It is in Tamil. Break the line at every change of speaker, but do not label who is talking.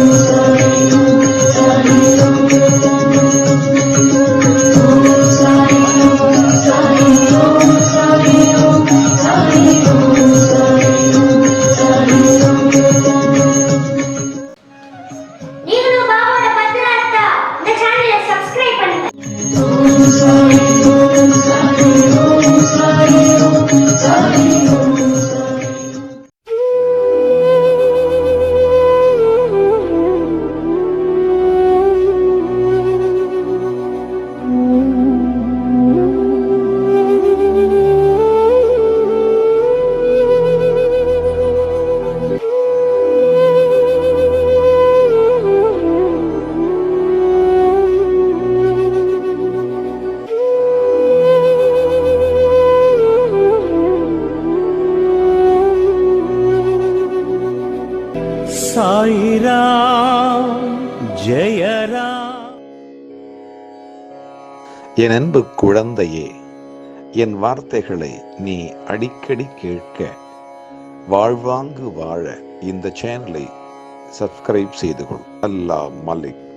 Jesus. சாயிராம் ஜெயரா
என் அன்பு குழந்தையே என் வார்த்தைகளை நீ அடிக்கடி கேட்க வாழ்வாங்கு வாழ இந்த சேனலை சப்ஸ்கிரைப் செய்து கொள். அல்லா மலிக்.